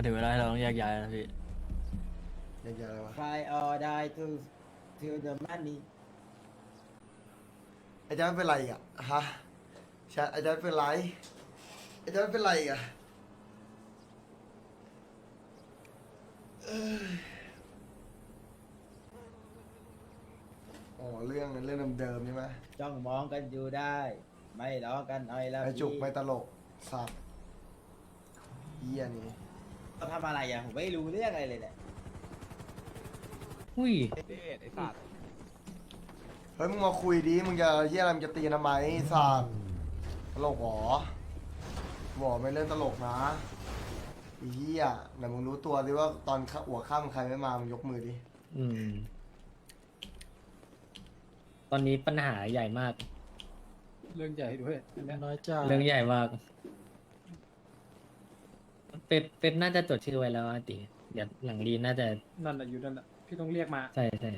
มันถึงเวลาให้เราต้องแยกย้ายแล้วพี่ ยังไงอะไรวะ Fly or die to to the money ไอ้แจ๊คเป็นไรอีกอะฮะใช่ไอ้แจ๊คเป็นไรไอ้แจ๊คเป็นไรอีกอะเอ้ยอ๋อเรื่องเรื่องเดิมๆใช่ไหมจ้องมองกันอยู่ได้ ไม่ร้องกันหน่อยแล้วไอ้จุกพี่ ไม่ตลกสัตว์เหี้ยนี่ เขาทำอะไรอะผมไม่รู้เรื่องอะไรเลยเนี่ยอุ้ยไอ้สัตว์เฮ้ยมึงมาคุยดิมึงจะเหี้ยอะไรมึงจะตีทำไมสัตว์ตลกเหรอบอกไม่เล่นตลกนะไอ้เหี้ยไหนมึงรู้ตัวดิว่าตอนหัวค่ำใครไม่มามึงยกมือดิอืม ตอนนี้ปัญหาใหญ่มาก เรื่องใหญ่ด้วยอันเนี้ยน้อยจ้าเรื่องใหญ่มาก เป๊ปเป๊ปน่าจะจดชื่อไว้แล้วอะติเดี๋ยวหลังรีน่าจะนั่นน่ะอยู่นั่นน่ะพี่ต้องเรียกมาใช่ใช่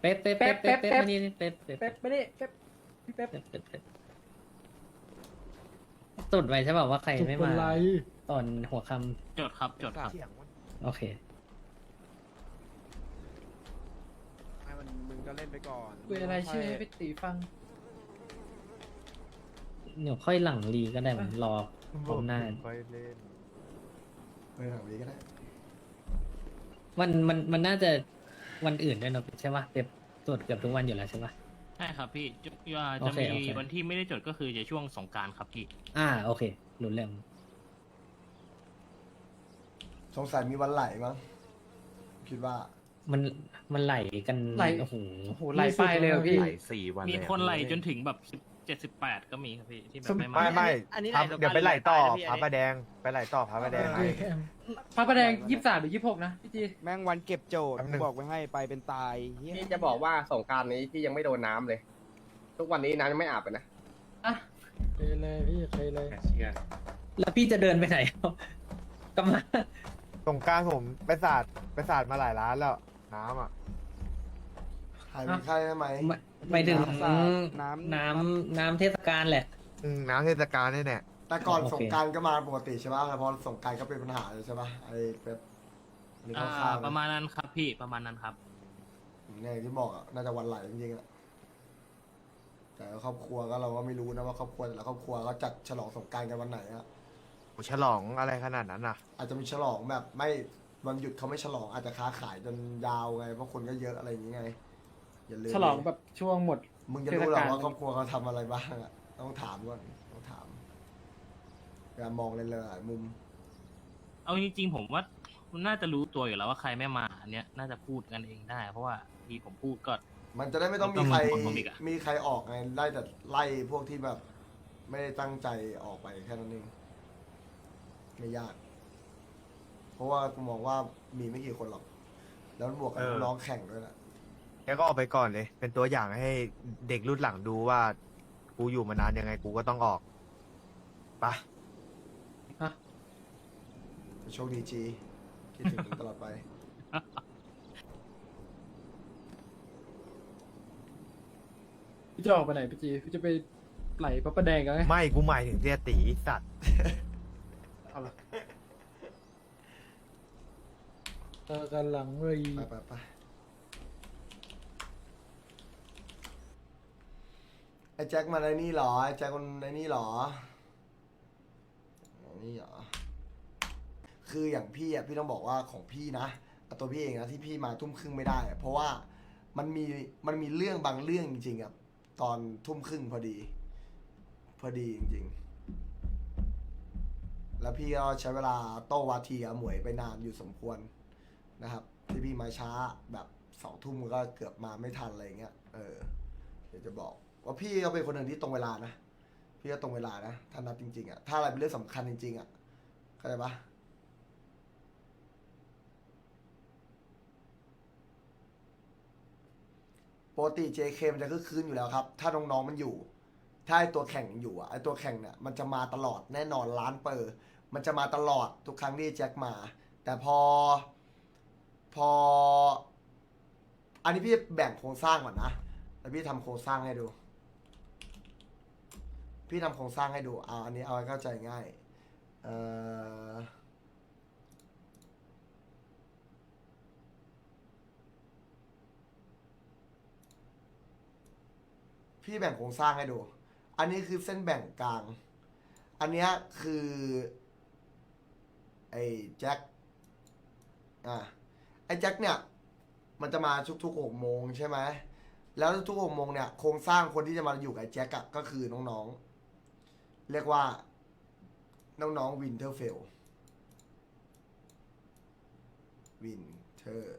เป๊ปเป๊ปเป๊ปเป๊เป๊ปปเป๊ปเป๊ปมานี่เป๊ปเป๊ปเป๊ปไม่ได้เป๊ปพี่เป๊ปเป๊ปเป๊ปเป๊ปจดไว้ใช่ป่าว่าใครจุกไม่เป็นมาไรตอนหัวค่จดครับจดครับำโอเค ให้มันมึงก็เล่นไปก่อนคุยอะไรชื่อให้พี่ตีฟัง เดี๋ยวค่อยหลังรีก็ได้ผมรอผมหน้า ค่อยเล่น ไปทางนี้ก็ได้มันมันมันน่าจะวันอื่นด้วยเนอะใช่ป่ะเป๊ปตรวจเกือบทุกวันอยู่แล้วใช่ป่ะใช่ครับพี่จะจะโอจะเคมีโอเค วันที่ไม่ได้จดก็คือจะช่วงสงกรารครับพี่ อ่าโอเครู้เรื่องสงสัยมีวันไหลมั้งคิดว่า มันมันไหลกันไหล โอ้โห โอ้โหไล่ไปเลยอะพี่ ไหลสี่วันมีเลยอะคนไหลจนถึงแบบ เจ็ดสิบแปดก็มีครับพี่ที่แบบไม่มาไม่ไม่อันนี้ครับไหลต่อเดี๋ยวไปไหลต่อไหลไปนะพี่พระประแดงไปไหลต่อพระประแดงให้ พระประแดงยี่สิบสามหรือยี่สิบหกนะพี่จีแม่งวันเก็บโจทย์แป๊บนึง บอกไว้ให้ไปเป็นตายเหี้ยพี่จะบอกว่าสงกรารนี้พี่ยังไม่โดนน้ำเลย ทุกวันนี้น้ำยังไม่อาบเลยนะ อะเคยเลยพี่เคยเลยแล้วพี่จะเดินไปไหนก็มา สงกรารผมไปสาดไปสาดมาหลายร้านแล้วน้ำอะ หายมีไข้ได้ไหม ไม่ไปถึงน้ำสาด น้ำน้ำน้ำเทศกาลแหละ อืมน้ำเทศกาลนี่แหละแต่ก่อนโอเค สงกรารก็มาปกติใช่ป่ะแต่พอสงกรารก็เป็นปัญหาเลยใช่ป่ะไอ้เป๊ปนี่อ่าเขาข้ามประมาณนั้นครับพี่ประมาณนั้นครับ เนี่ยอย่างที่บอกอะน่าจะวันไหลจริงๆอะแต่ครอบครัวก็เราก็ไม่รู้นะว่าครอบครัวแต่ละครอบครัวเขาจัดฉลองสงกรารกันวันไหนอะโอ้ฉลองอะไรขนาดนั้นอะ อาจจะมีฉลองแบบไม่วันหยุดเขาไม่ฉลองอาจจะค้าขายจนยาวไงเพราะคนก็เยอะอะไรอย่างเงี้ย อย่าลืมฉลองแบบช่วงหมด มึงจะรู้หรอเทศกาลว่าครอบครัวเขาทำอะไรบ้างอะ ต้องถามก่อนต้องถามอย่ามองเลยเลยหลายมุม เอาจริงๆผมว่ามันน่าจะรู้ตัวอยู่แล้วว่าใครไม่มาอันเนี้ยน่าจะพูดกันเองได้ เพราะว่าทีผมพูดก็ มันจะได้ไม่ต้องต้มีองใครมีคนผมอีกอะ มีใครออกไงไล่แต่ไล่พวกที่แบบ ไม่ได้ตั้งใจออกไปแค่นั้นเองไม่ยาก เพราะว่ากูมองว่ามีไม่กี่คนหรอก แล้วบวกกับเออ น้องๆแข่งด้วยแหละ แกก็ออกไปก่อนเลย เป็นตัวอย่างให้เด็กรุ่นหลังดูว่า กูอยู่มานานยังไงกูก็ต้องออกไปะโชคดีจีคิดถึงมึงตลอดไป พี่จะออกไปไหนพี่จีพี่จะไปไหลพระประแดงกันไหมไม่กูหมายถึงเสียตีสัตว์เออกันหลังเลย ไปไปไป ไอ้แจ็คมาในนี่หรอไอ้แจ็คคนในนี่หรอไอ้นี่หรอ คืออย่างพี่อะพี่ต้องบอกว่าของพี่นะเอาตัวพี่เองนะที่พี่มาทุ่มครึ่งไม่ได้อะเพราะว่ามันมีมันมีเรื่องบางเรื่องจริงๆอะตอนทุ่มครึ่งพอดี พอดีจริง ๆ แล้วพี่ก็ใช้เวลาโต้วาทีกับหมวยไปนานอยู่สมควรนะครับ ที่พี่มาช้าแบบสองทุ่มก็เกือบมาไม่ทันอะไรอย่างเงี้ยเออเดี๋ยวจะบอก ว่าพี่ก็เป็นคนหนึ่งที่ตรงเวลานะพี่ก็ตรงเวลานะถ้านัดจริงๆอะถ้าอะไรเป็นเรื่องสำคัญจริงๆอะเข้าใจปะปกติ JK มันจะคึกคืนอยู่แล้วครับ ถ้าน้องๆมันอยู่ ถ้าไอตัวแข่งอยู่อะไอตัวแข่งเนี่ยมันจะมาตลอดแน่นอนล้านเปอร์ มันจะมาตลอดทุกครั้งที่แจ็คมา แต่พอ พอ อันนี้พี่แบ่งโครงสร้างก่อนนะ แล้วพี่ทำโครงสร้างให้ดู พี่ทำโครงสร้างให้ดูเอาอันนี้เอาให้เข้าใจง่าย เอ่อพี่แบ่งโครงสร้างให้ดู อันนี้คือเส้นแบ่งกลาง อันนี้คือ ไอ้แจ็ค อะ ไอ้แจ็คเนี่ย มันจะมาทุกๆหกโมงใช่ไหม แล้วทุกๆหกโมงเนี่ย โครงสร้างคนที่จะมาอยู่กับแจ็คก็คือน้อง เรียกว่า น้องๆวินเทอร์เฟลวินเทอร์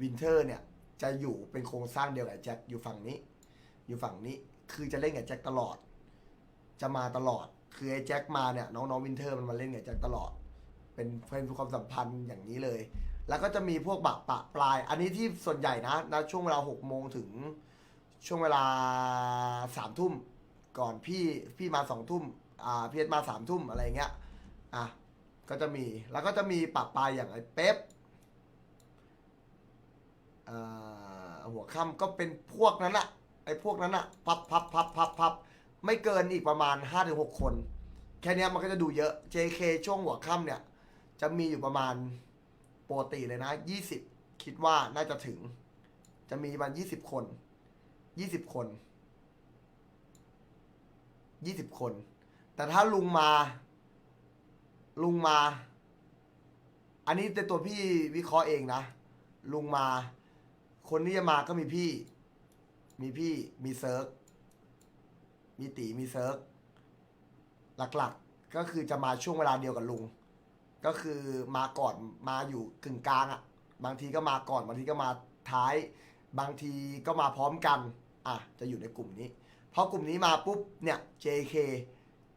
วินเทอร์เนี่ย จะอยู่เป็นโครงสร้างเดียวกับไอ้แจ็คอยู่ฝั่งนี้ อยู่ฝั่งนี้คือจะเล่นกับแจ็คตลอด จะมาตลอด คือไอ้แจ็คมาเนี่ยน้องๆวินเทอร์มันมาเล่นกับแจ็คตลอด เป็นเป็นความสัมพันธ์อย่างนี้เลย แล้วก็จะมีพวกบะปะปลาย อันนี้ที่ส่วนใหญ่นะนะช่วงเวลาหกโมงถึง ช่วงเวลาสามทุ่มก่อนพี่พี่มาสองทุ่มอ่าพี่เอสมาสามทุ่มอะไรเงี้ยอะก็จะมีแล้วก็จะมีปะปลายอย่างไอ้เป๊ปหัวค่ำก็เป็นพวกนั้นอะไอ้พวกนั้นอะพับพับพับพับพับไม่เกินอีกประมาณห้าถึงหกคน แค่นี้มันก็จะดูเยอะ JK ช่วงหัวค่ำเนี่ย จะมีอยู่ประมาณปกติเลยนะยี่สิบคิดว่าน่าจะถึง จะมีประมาณยี่สิบคน ยี่สิบคน ยี่สิบคน แต่ถ้าลุงมา ลุงมา อันนี้เป็นตัวพี่วิเคราะห์เองนะ ลุงมา คนที่จะมาก็มีพี่ มีพี่ มีเซิร์ก มีตี มีเซิร์ก หลักๆ ก็คือจะมาช่วงเวลาเดียวกับลุง ก็คือมาก่อน มาอยู่กึ่งกลางอะ่ะ บางทีก็มาก่อน บางทีก็มาท้าย บางทีก็มาพร้อมกัน อะ จะอยู่ในกลุ่มนี้ พอกลุ่มนี้มาปุ๊บ เนี่ย JK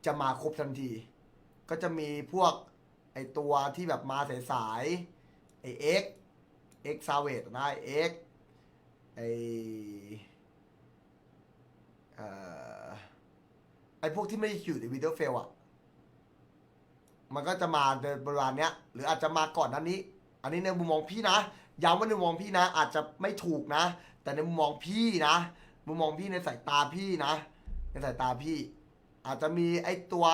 จะมาครบทันที ก็จะมีพวกไอตัวที่แบบมาสายๆไอเอ็กเอ็กซาเวตนะเอ็กไอไอพวกที่ไม่ได้อยู่ในวิดีโอเฟลอะมันก็จะมาในบริเวณเนี้ย หรืออาจจะมาก่อนนั้นนี้ อันนี้ในมุมมองพี่นะ ย้ำว่าในมุมมองพี่นะ อาจจะไม่ถูกนะ แต่ในมุมมองพี่นะมุมมองพี่ในสายตาพี่นะ ในสายตาพี่ อาจจะมีไอ้ตัว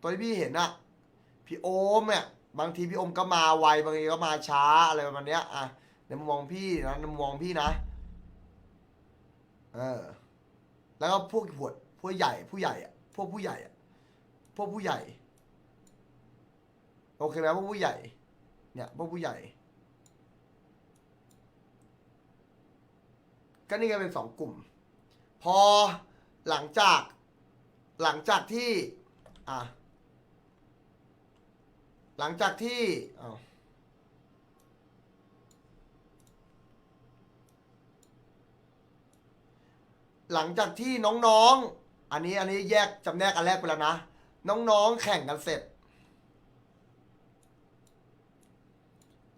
ตัวที่พี่เห็นอะพี่โอมเนี่ยบางทีพี่โอมก็มาไวบางทีก็มาช้าอะไรประมาณเนี้ยอะในมุมมองพี่นะในมุมมองพี่นะ เออ แล้วก็พวกหัวผู้ใหญ่ ผู้ใหญ่อะพวกผู้ใหญ่อะพวกผู้ใหญ่ โอเคไหมพวกผู้ใหญ่ เนี่ยพวกผู้ใหญ่ ก็นี่ก็เป็นสองกลุ่ม พอหลังจากหลังจากที่ อะ หลังจากที่อ้าวหลังจากที่น้องๆอันนี้อันนี้แยกจำแนกอันแรกไปแล้วนะ น้องๆแข่งกันเสร็จ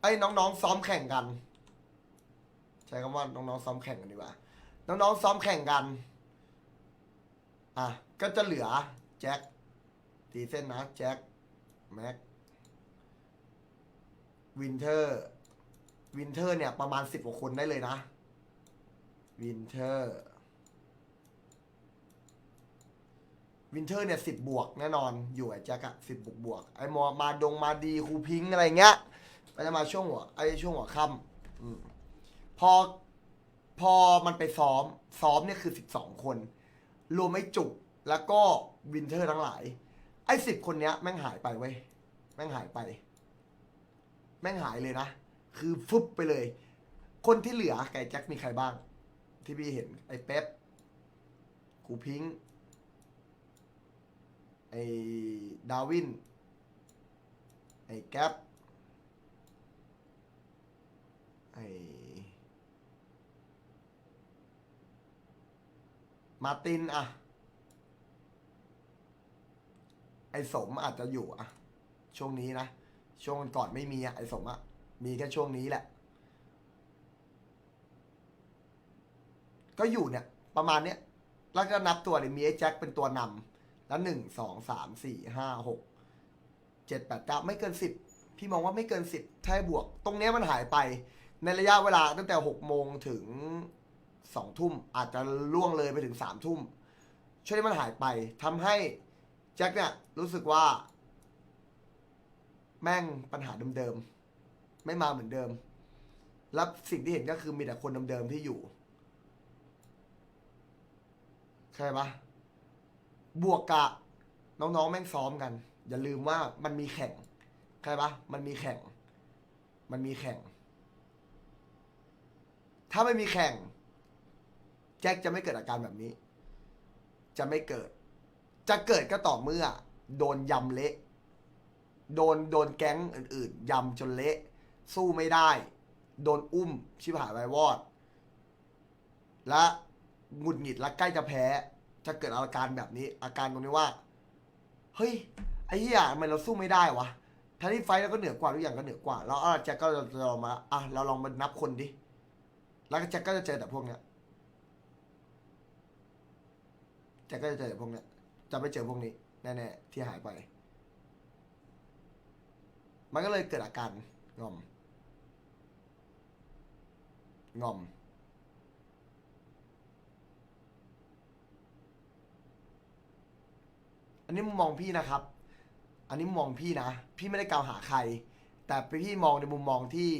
ไอ้น้องๆซ้อมแข่งกัน ใช้คำว่าน้องๆซ้อมแข่งกันดีกว่า น้องๆซ้อมแข่งกัน อะ ก็จะเหลือแจ็คตีเส้นนะแจ็คแม็กวินเทอร์วินเทอร์เนี่ยประมาณสิบกว่าคนได้เลยนะวินเทอร์วินเทอร์เนี่ยสิบบวกแน่นอนอยู่ไอ้แจ็คอะสิบบวกบวกไอ้มอมาดงมาดีครูพิงอะไรเงี้ย ก็จะมาช่วงหัวไอ้ช่วงหัวค่ำอืมพอพอมันไปซ้อม ซ้อมเนี่ยคือสิบสองคน รวมไอ้จุกแล้วก็วินเทอร์ทั้งหลาย ไอ้สิบคนเนี้ยแม่งหายไปเว้ยแม่งหายไป แม่งหายเลยนะ คือฟึบไปเลย คนที่เหลือไก่แจ็คมีใครบ้าง ที่พี่เห็น ไอ้เป๊ปครูพิงค์ไอ้ดาวิน ไอ้แก๊ป ไอ้มาตินอะไอ้สมอาจจะอยู่อะช่วงนี้นะ ช่วงก่อนไม่มีอะไอ้สมอะมีแค่ช่วงนี้แหละ ก็อยู่เนี่ย ประมาณเนี้ยแล้วก็นับตัวเนี่ยมีไอ้แจ็คเป็นตัวนำแล้วหนึ่งสองสามสี่ห้าหกเจ็ดแปดเก้าไม่เกินสิบพี่มองว่าไม่เกินสิบถ้าบวก ตรงเนี้ยมันหายไป ในระยะเวลาตั้งแต่หกโมงถึงสองทุ่มอาจจะล่วงเลยไปถึงสามทุ่มช่วงนี้มันหายไปทำให้แจ็คเนี่ยรู้สึกว่า แม่งปัญหาเดิมๆไม่มาเหมือนเดิมแล้วสิ่งที่เห็นก็คือมีแต่คนเดิมๆที่อยู่เข้าใจปะบวกกะน้องๆแม่งซ้อมกัน อย่าลืมว่ามันมีแข่งเข้าใจปะมันมีแข่ง มันมีแข่ง ถ้าไม่มีแข่ง แจ็คจะไม่เกิดอาการแบบนี้ จะไม่เกิด จะเกิดก็ต่อเมื่อ โดนยำเละ โดนโดนแก๊งอื่นๆยำจนเละ สู้ไม่ได้ โดนอุ้มชิบหายไปวอด และหงุดหงิดและใกล้จะแพ้ จะเกิดอาการแบบนี้ อาการตรงนี้ว่า เฮ้ยไอ้เหี้ยทำไมเราสู้ไม่ได้วะทั้งที่ไฟเราก็เหนือกว่าทุกอย่างก็เหนือกว่า แล้วอะแจ็คก็จะลองมาอะเราลองมานับคนดิ แล้วแจ็คก็จะเจอแต่พวกเนี้ยแจ็คก็จะเจอแต่พวกเนี้ยจะไม่เจอพวกนี้แน่ๆที่หายไป มันก็เลยเกิดอาการงอม งอม อันนี้มุมมองพี่นะครับ อันนี้มุมมองพี่นะ พี่ไม่ได้กล่าวหาใคร แต่พี่มองในมุมมองที่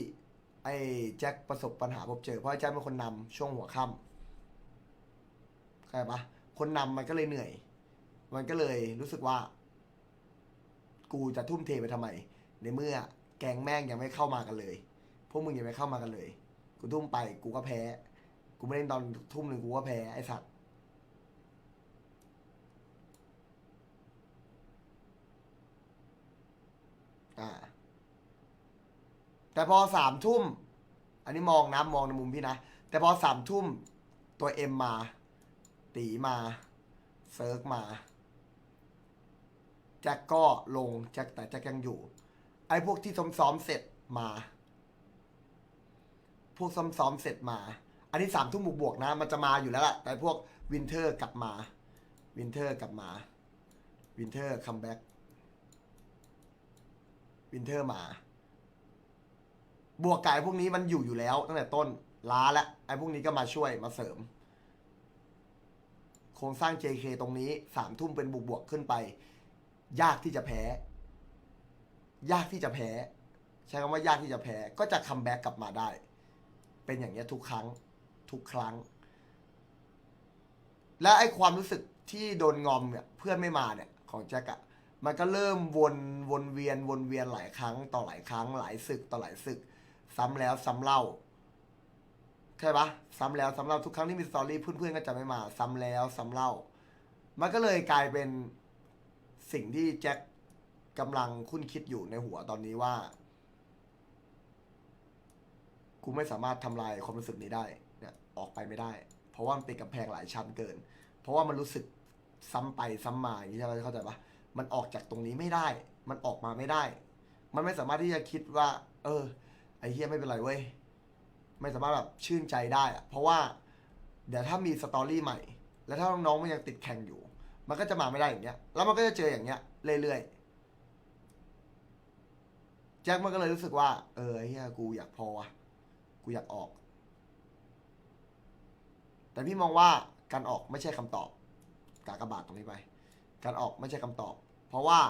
อ้แจ็คประสบปัญหาพบเจอเพราะไอ้แจ็คเป็นคนนำช่วงหัวค่ำเข้าใจปะคนนำมันก็เลยเหนื่อย มันก็เลยรู้สึกว่า กูจะทุ่มเทไปทำไม ในเมื่อแกงแม่งยังไม่เข้ามากันเลย พวกมึงยังไม่เข้ามากันเลย กูทุ่มไปกูก็แพ้ กูไม่เล่นตอนทุ่มหนึ่งกูก็แพ้ไอ้สัตว์อ่า แต่พอสามทุ่ม อันนี้มองนะมองในมุมพี่นะ แต่พอสามทุ่มตัวเอ็มมา ตีมา เซิร์กมาแจ็คก็ลงแจ็คแต่แจ็คยังอยู่ ไอ้พวกที่ซ้อมๆเสร็จมา พวกซ้อมๆเสร็จมา อันนี้สามทุ่มบวกๆนะ มันจะมาอยู่แล้วแหละแต่พวกวินเทอร์กลับมา วินเทอร์กลับมา วินเทอร์คัมแบ็กวินเทอร์มา บวกไก่พวกนี้มันอยู่อยู่แล้ว ตั้งแต่ต้นล้าแล้วไอ้พวกนี้ก็มาช่วยมาเสริม โครงสร้าง JK ตรงนี้สามทุ่มเป็นบวกบวกขึ้นไป ยากที่จะแพ้ ยากที่จะแพ้ ใช้คำว่ายากที่จะแพ้ ก็จะคัมแบ็กกลับมาได้ เป็นอย่างนี้ทุกครั้ง ทุกครั้ง และไอ้ความรู้สึกที่โดนงอมเนี่ยเพื่อนไม่มาเนี่ยของแจ็คอะมันก็เริ่มวนวนเวียนวนเวียนหลายครั้ง ต่อหลายครั้งหลายศึกต่อหลายศึก ซ้ำแล้วซ้ำเล่า ใช่ปะซ้ำแล้วซ้ำเล่าทุกครั้งที่มีสตอรี่เพื่อนๆก็จะไม่มา ซ้ำแล้วซ้ำเล่า มันก็เลยกลายเป็นสิ่งที่แจ็คกำลังคุ้นคิดอยู่ในหัวตอนนี้ว่า กูไม่สามารถทำลายความรู้สึกนี้ได้เนี่ยออกไปไม่ได้ เพราะว่ามันเป็นกำแพงหลายชั้นเกิน เพราะว่ามันรู้สึกซ้ำไปซ้ำมาอย่างนี้ใช่ไหมเข้าใจปะมันออกจากตรงนี้ไม่ได้ มันออกมาไม่ได้ มันไม่สามารถที่จะคิดว่า เออ ไอ้เฮียไม่เป็นไรเว้ยไม่สามารถแบบชื่นใจได้อะเพราะว่า เดี๋ยวถ้ามีสตอรี่ใหม่ แล้วถ้าน้องๆมันยังติดแข่งอยู่ มันก็จะมาไม่ได้อย่างเงี้ย แล้วมันก็จะเจออย่างเงี้ยเรื่อยๆแจ็คมันก็เลยรู้สึกว่า เออไอ้เฮียกูอยากพอวะกูอยากออก แต่พี่มองว่าการออกไม่ใช่คำตอบกากบาทตรงนี้ไป การออกไม่ใช่คำตอบ เพราะว่า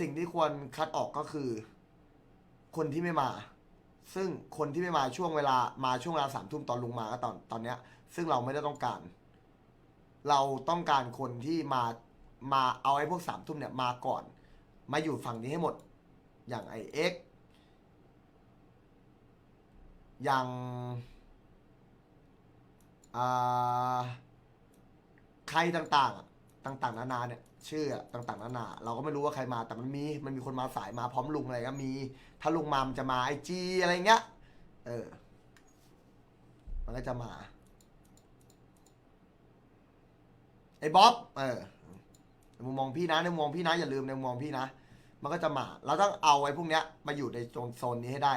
สิ่งที่ควรคัดออกก็คือ คนที่ไม่มา ซึ่งคนที่ไม่มาช่วงเวลามาช่วงเวลาสามทุ่มตอนลุงมาก็ตอนตอนเนี้ย ซึ่งเราไม่ได้ต้องการ เราต้องการคนที่มามาเอาไอ้พวกสามทุ่มเนี่ยมาก่อน มาอยู่ฝั่งนี้ให้หมด อย่างไอเอ็กอย่างาใครต่างๆ ต่างๆ นานาเนี่ย ชื่ออะต่างๆนานาเราก็ไม่รู้ว่าใครมาแต่มันมีมันมีคนมาสายมาพร้อมลุงอะไรก็มี ถ้าลุงมามันจะมาไอจีอะไรเงี้ยเออ มันก็จะมาไอ้บ๊อบเออในมุมมองพี่นะในมุมมองพี่นะอย่าลืมในมุมมองพี่นะมันก็จะมาเราต้องเอาไอ้พวกเนี้ย มาอยู่ในโซนโซนนี้ให้ได้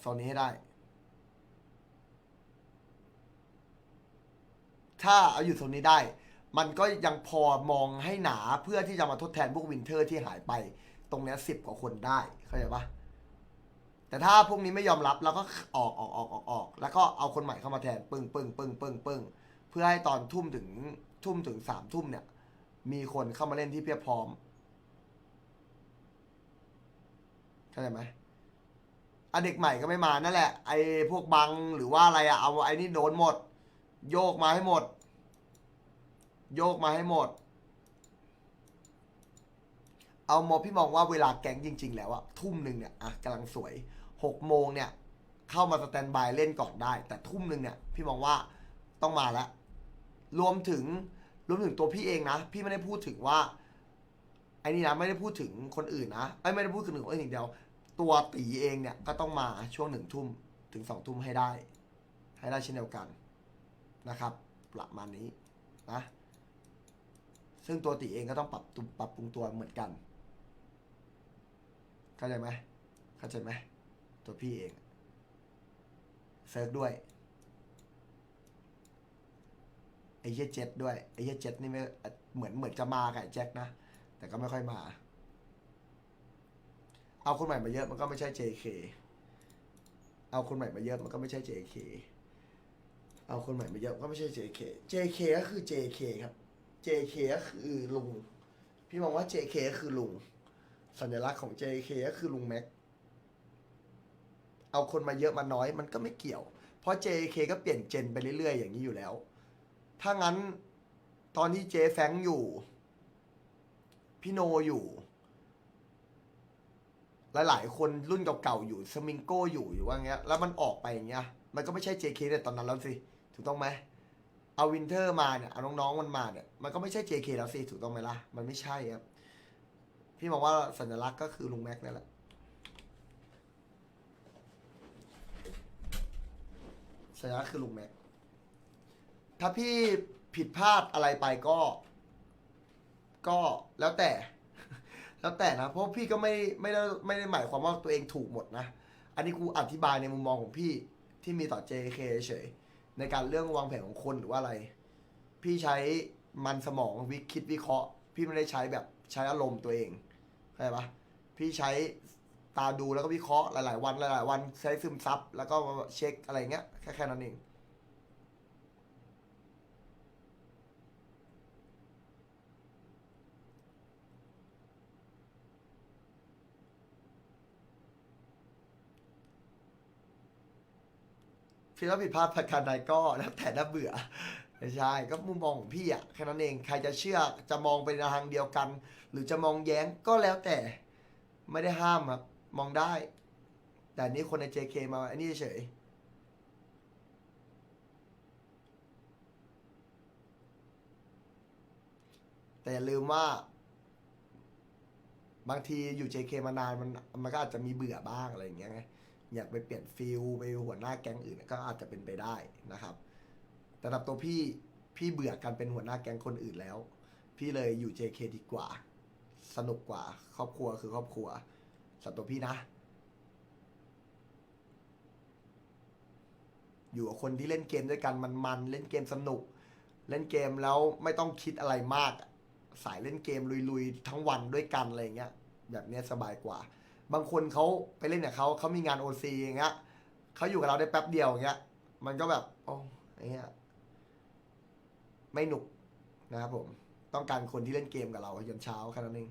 โซนนี้ให้ได้ ถ้าเอาอยู่โซนนี้ได้ มันก็ยังพอมองให้หนาเพื่อที่จะมาทดแทนพวกวินเทอร์ที่หายไป ตรงเนี้สิบกว่าคนได้เข้าใจปะแต่ถ้าพวกนี้ไม่ยอมรับเราก็ออกออกออกออกออกแล้วก็เอาคนใหม่เข้ามาแทนปึ้งปึ้งปึ้งปึ้งปึ้งเพื่อให้ตอนทุ่มถึงทุ่มถึงสามทุ่มเนี่ย มีคนเข้ามาเล่นที่เพียบพร้อมเข้าใจไหมอเด็กใหม่ก็ไม่มานั่นแหละไอ้พวกบังหรือว่าอะไรอะเอาไอ้นี่โดนหมด โยกมาให้หมด โยกมาให้หมด เอามอพี่มองว่าเวลาแก๊งจริง ๆ แล้วอะทุ่มหนึ่งเนี่ยอะกำลังสวยหกโมงเนี่ย เข้ามาสแตนบายเล่นก่อนได้ แต่ทุ่มหนึ่งเนี่ย พี่มองว่าต้องมาแล้ว รวมถึงรวมถึงตัวพี่เองนะ พี่ไม่ได้พูดถึงว่าไอ้นี่นะไม่ได้พูดถึงคนอื่นนะไอ้ไม่ได้พูดถึงคนอื่นอย่างเดียว ตัวตีเองเนี่ยก็ต้องมาช่วงหนึ่งทุ่มถึงสองทุ่มให้ได้ ให้ได้เช่นเดียวกันนะครับ ประมาณนี้นะ ซึ่งตัวตีเองก็ต้องปรับปรับปรุงตัวเหมือนกัน เข้าใจไหมเข้าใจไหมตัวพี่เองเซิร์ฟด้วยไอ้เหี้ยเจ็ดด้วยไอ้เหี้ยเจ็ดนี่ไม่เหมือนเหมือนจะมากับไอ้แจ็คนะ แต่ก็ไม่ค่อยมา เอาคนใหม่มาเยอะมันก็ไม่ใช่ JK เอาคนใหม่มาเยอะมันก็ไม่ใช่ JK เอาคนใหม่มาเยอะก็ไม่ใช่ JK JK ก็คือ JK ครับ JK ก็คือลุง พี่มองว่า JK ก็คือลุง สัญลักษณ์ของ JK ก็คือลุงแม็ก เอาคนมาเยอะมาน้อยมันก็ไม่เกี่ยว เพราะ JK ก็เปลี่ยนเจนไปเรื่อยๆ อย่างนี้อยู่แล้ว ถ้างั้นตอนที่เจแฟงอยู่ พี่โนอยู่ หลายๆ คนรุ่นเก่าๆ อยู่สมิงโก้อยู่อยู่ว่าเงี้ย แล้วมันออกไปอย่างเงี้ย มันก็ไม่ใช่ JK ในตอนนั้นแล้วสิ ถูกต้องไหม เอาวินเทอร์มาเนี่ยเอาน้องๆมันมาเนี่ยมันก็ไม่ใช่ JK แล้วสิถูกต้องไหมล่ะ มันไม่ใช่ครับ พี่มองว่าสัญลักษณ์ก็คือลุงแม็กนั่นแหละสัญลักษณ์คือลุงแม็กถ้าพี่ผิดพลาดอะไรไปก็ ก็แล้วแต่ แล้วแต่นะเพราะพี่ก็ไม่ไม่ได้ไม่ได้หมายความว่าตัวเองถูกหมดนะ อันนี้กูอธิบายในมุมมองของพี่ที่มีต่อ JK เฉย ในการเรื่องวางแผนของคนหรือว่าอะไร พี่ใช้มันสมองวิคิดวิเคราะห์ พี่ไม่ได้ใช้แบบใช้อารมณ์ตัวเองเข้าใจปะพี่ใช้ตาดูแล้วก็วิเคราะห์หลาย ๆ วันหลาย ๆ วันใช้ซึมซับแล้วก็เช็คอะไรเงี้ยแค่แค่นั้นเอง พี่ว่าผิดพลาดประการใดก็แล้วแต่น่าเบื่อไม่ใช่ก็มุมมองของพี่อะแค่นั้นเองใครจะเชื่อจะมองไปในทางเดียวกัน หรือจะมองแย้งก็แล้วแต่ไม่ได้ห้ามครับมองได้ แต่นนี้คนใน JK มาอันนี้เฉยแต่อย่าลืมว่า บางทีอยู่ JK มานานมันมันก็อาจจะมีเบื่อบ้างอะไรอย่างเงี้ยไง อยากไปเปลี่ยนฟิลไปหัวหน้าแก๊งอื่นก็อาจจะเป็นไปได้นะครับแต่สำหรับตัวพี่พี่เบื่อการเป็นหัวหน้าแก๊งคนอื่นแล้ว พี่เลยอยู่ JK ดีกว่า สนุกกว่า ครอบครัวคือครอบครัวสำหรับตัวพี่นะ อยู่กับคนที่เล่นเกมด้วยกันมันๆเล่นเกมสนุก เล่นเกมแล้วไม่ต้องคิดอะไรมาก สายเล่นเกมลุยๆ ทั้งวันด้วยกันอะไรเงี้ยแบบเนี้ยสบายกว่า บางคนเขาไปเล่นกับเขาเขามีงานโอซีอย่างเงี้ยเขาอยู่กับเราได้แป๊บเดียวอย่างเงี้ย มันก็แบบโอ้ไอ้เงี้ยไม่หนุกนะครับผม ต้องการคนที่เล่นเกมกับเรายันเช้าแค่นั้นเอง